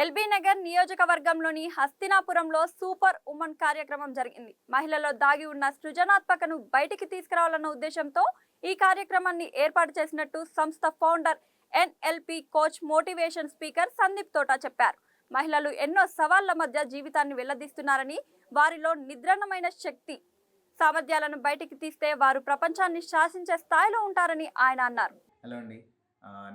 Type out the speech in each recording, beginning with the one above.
LB Nagar నియోజకవర్గంలోని హస్తినాపురంలో super woman కార్యక్రమం జరిగింది. మహిళల్లో దాగి ఉన్న సృజనాత్మకను బయటికి తీసుకురావాలన్న ఉద్దేశంతో ఈ కార్యక్రమాన్ని ఏర్పాటు చేసినట్టు సంస్థ founder NLP coach motivation speaker Sandeep Thota చెప్పారు. మహిళలు ఎన్నో సవాళ్ళ మధ్య జీవితాన్ని వెల్లదీస్తున్నారని వారిలో నిద్రణమైన శక్తి సామర్థ్యాలను బయటికి తీస్తే వారు ప్రపంచాన్ని శాసించే స్థాయిలో ఉంటారని ఆయన అన్నారు. హలో అండి.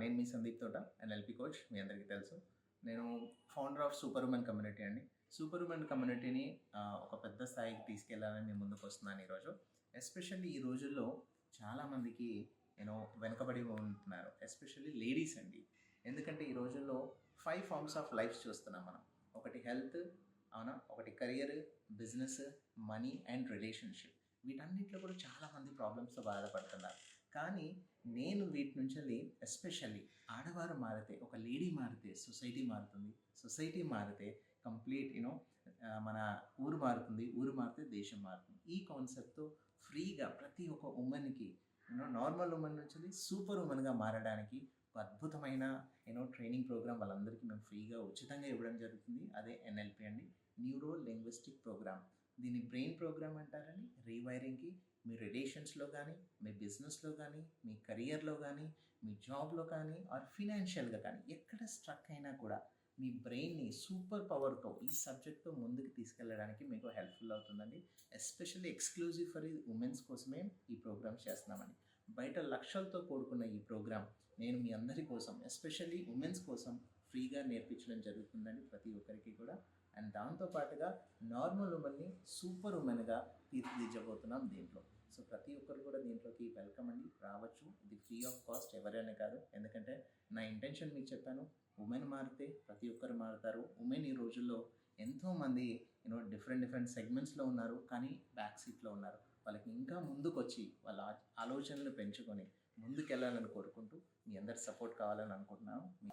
నేను మీ సందీప్ తోట ఎన్ఎల్పి కోచ్ మీ అందరికీ తెలుసు. నేను founder of super women community అండి. సూపర్ ఉమెన్ కమ్యూనిటీని ఒక పెద్ద స్థాయికి తీసుకెళ్ళాలని నేను ముందుకు వస్తున్నాను ఈరోజు. ఎస్పెషల్లీ ఈ రోజుల్లో చాలామందికి నేను వెనకబడి ఉంటున్నారు. ఎస్పెషల్లీ లేడీస్ అండి. ఎందుకంటే ఈ రోజుల్లో ఫైవ్ ఫార్మ్స్ ఆఫ్ లైఫ్ చూస్తున్నాం మనం. ఒకటి హెల్త్ అవునా? ఒకటి career business money and relationship వీటన్నిటిలో కూడా చాలామంది ప్రాబ్లమ్స్తో బాధపడుతున్నారు. కానీ నేను వీటి నుంచి ఎస్పెషల్లీ ఆడవారు మారితే ఒక లేడీ మారితే సొసైటీ మారుతుంది. సొసైటీ మారితే కంప్లీట్ యూనో మన ఊరు మారుతుంది ఊరు మారితే దేశం మారుతుంది. ఈ కాన్సెప్ట్తో ఫ్రీగా ప్రతి ఒక్క ఉమెన్కి యూనో నార్మల్ ఉమెన్ నుంచి సూపర్ ఉమెన్గా మారడానికి ఒక అద్భుతమైన యూనో ట్రైనింగ్ ప్రోగ్రామ్ వాళ్ళందరికీ మేము ఫ్రీగా ఉచితంగా ఇవ్వడం జరుగుతుంది. అదే ఎన్ఎల్పి అండి న్యూరో లింగ్విస్టిక్ ప్రోగ్రామ్ దీన్ని బ్రెయిన్ ప్రోగ్రామ్ అంటారని రీవైరింగ్కి మీ రిలేషన్స్లో కానీ మీ బిజినెస్లో కానీ మీ కెరియర్లో కానీ మీ జాబ్లో కానీ ఆర్ ఫినాన్షియల్గా కానీ ఎక్కడ స్ట్రక్ అయినా కూడా మీ బ్రెయిన్ని సూపర్ పవర్తో ఈ సబ్జెక్ట్తో ముందుకు తీసుకెళ్ళడానికి మీకు హెల్ప్ఫుల్ అవుతుందండి. ఎస్పెషల్లీ ఎక్స్క్లూజివ్ ఫర్ ఉమెన్స్ కోసమే ఈ ప్రోగ్రామ్ చేస్తున్నామండి. బయట లక్షలతో కూడుకున్న ఈ ప్రోగ్రామ్ నేను మీ అందరి కోసం ఎస్పెషల్లీ ఉమెన్స్ కోసం ఫ్రీగా నేర్పించడం జరుగుతుందండి ప్రతి ఒక్కరికి కూడా. అండ్ దాంతోపాటుగా నార్మల్ ఉమెన్ని సూపర్ ఉమెన్గా తీర్చిదిద్దబోతున్నాం దీంట్లో. సో ప్రతి ఒక్కరు కూడా దీంట్లోకి వెల్కమ్ అండి. రావచ్చు. ఇది ఫ్రీ ఆఫ్ కాస్ట్ ఎవరైనా కాదు. ఎందుకంటే నా ఇంటెన్షన్ మీకు చెప్పాను. ఉమెన్ మారితే ప్రతి ఒక్కరు మారుతారు. ఉమెన్ ఈ రోజుల్లో ఎంతోమంది యూనో డిఫరెంట్ డిఫరెంట్ సెగ్మెంట్స్లో ఉన్నారు. కానీ బ్యాక్ సీట్లో ఉన్నారు. వాళ్ళకి ఇంకా ముందుకు వచ్చి వాళ్ళ ఆలోచనలు పెంచుకొని ముందుకెళ్ళాలని కోరుకుంటూ మీ అందరి సపోర్ట్ కావాలని అనుకుంటున్నాను.